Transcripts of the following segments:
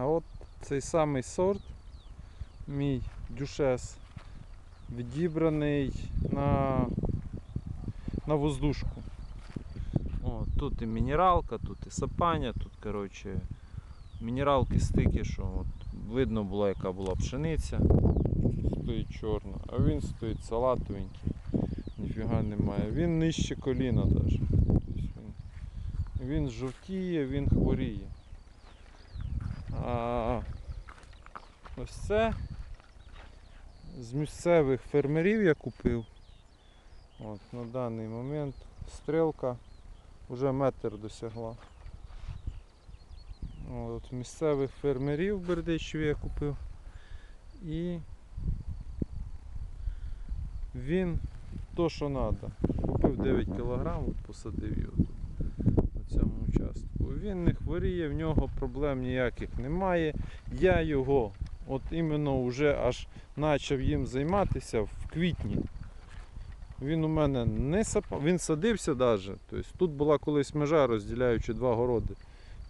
А от цей самий сорт, мій дюшес, відібраний на, на воздушку. О, тут і мінералка, тут і сапаня, тут коротше, мінералки стики, що от видно було, яка була пшениця. Стоїть чорна, а він стоїть салатовенький. Ніфіга немає. Він нижче коліна навіть. Тобто він жовтіє, він хворіє. Ось це з місцевих фермерів я купив. От, на даний момент стрілка вже метр досягла. От, місцевих фермерів в Бердичеві я купив. І він то, що треба. Купив 9 кг, посадив його тут. Він не хворіє, в нього проблем ніяких немає. Я його от іменно вже аж почав їм займатися в квітні. Він у мене не сапав, він садився навіть. Тобто, тут була колись межа, розділяючи два городи.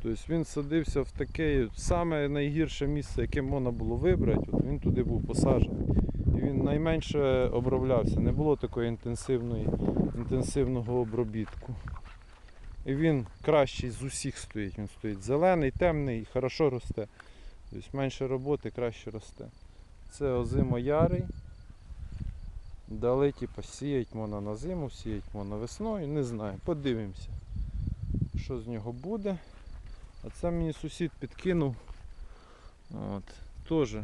Тобто він садився в таке саме найгірше місце, яке можна було вибрати. От він туди був посаджений. І він найменше оброблявся, не було такої інтенсивної, інтенсивного обробітку. І він кращий з усіх стоїть. Він стоїть зелений, темний і хорошо росте. Тобто менше роботи, краще росте. Це озимо-ярий. Дали типу, сіять можна на зиму, сіять можна весною, не знаю. Подивимося, що з нього буде. А це мені сусід підкинув. От, Теж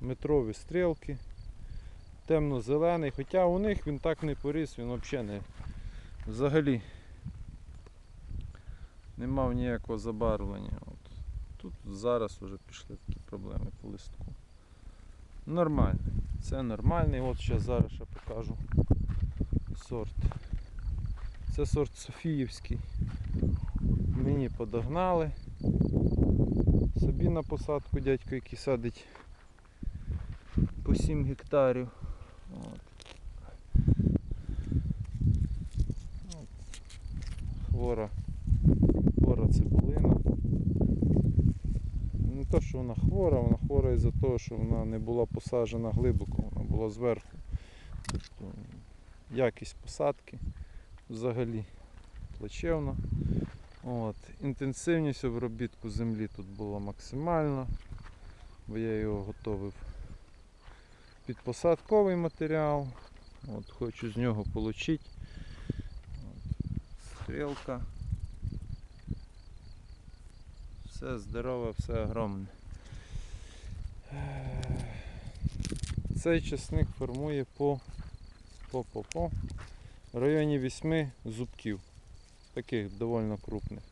метрові стрілки. Темно-зелений, хоча у них він так не поріс, він взагалі не взагалі не мав ніякого забарвлення. От. Тут зараз вже пішли такі проблеми по листку. Нормальний. Це нормальний. От ще зараз ще покажу сорт. Це сорт Софіївський. Мені подогнали. Собі на посадку дядько, який садить по 7 гектарів. От. От. Хвора, хвора що вона хвора, вона хвора із-за того, що вона не була посаджена глибоко, вона була зверху. Тобто якість посадки взагалі плачевна. От. Інтенсивність обробітку землі тут була максимальна, бо я його готовив під посадковий матеріал. От, хочу з нього отримати. Стрілка. Все здорове, все огромне. Цей часник формує по, по, по, по районі 8 зубків. Таких доволі крупних.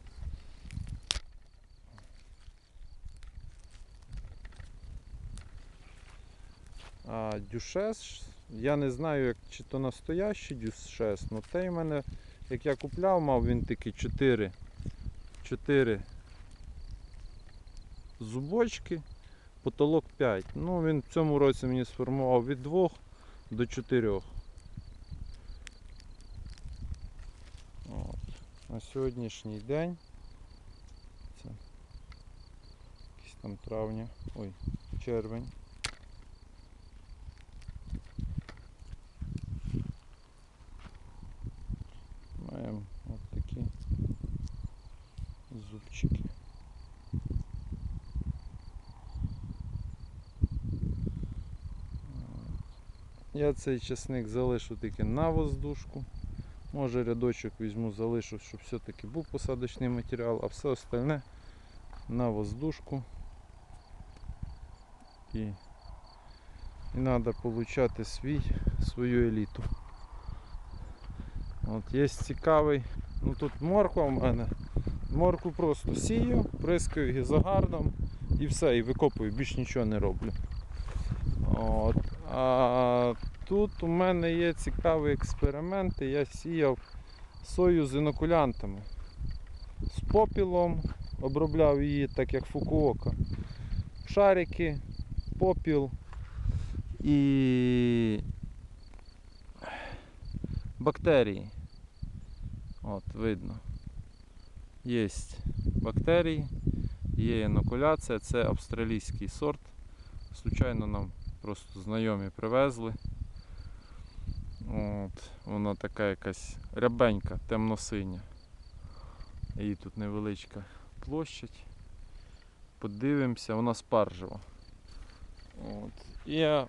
А дюшес, я не знаю, як, чи то настоящий дюшес, але той в мене, як я купляв, мав він такі 4, 4 зубочки, потолок 5. Ну, він в цьому році мені сформував від 2 до 4. От. На сьогоднішній день це якийсь там травня, ой, червень. Маємо от такі зубчики. Я цей часник залишу тільки на воздушку. Може рядочок візьму, залишу, щоб все-таки був посадочний матеріал, а все остальне на воздушку. І, і треба отримати свій, свою еліту. От Є цікавий, ну тут морква в мене. Морку просто сію, прискаю гізагардом і все, і викопую, більш нічого не роблю. От. А тут у мене є цікаві експерименти. Я сіяв сою з інокулянтами. З попілом обробляв її так як фукуока. Шарики, попіл і бактерії. От, видно. Є бактерії є інокуляція, це австралійський сорт. Случайно нам просто знайомі привезли. От, вона така якась рябенька, темно-синя. Її тут невеличка площадь. Подивимося, вона спаржева. От. Я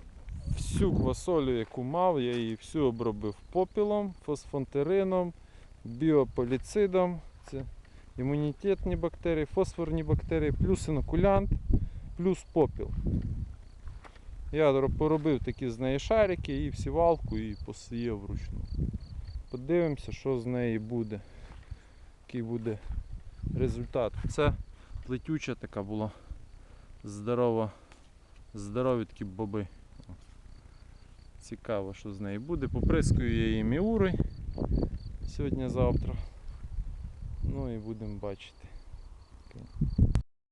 всю квасолю, яку мав, я її всю обробив попілом, фосфонтерином, біополіцидом. Це імунітетні бактерії, фосфорні бактерії, плюс інокулянт, плюс попіл. Я поробив такі з неї шарики і в сівалку і посіяв вручну. Подивимося, що з неї буде. Який буде результат. Це плетюча така була здорова, здорові такі боби. Цікаво, що з неї буде. Поприскую я її міурою сьогодні-завтра. Ну і будемо бачити.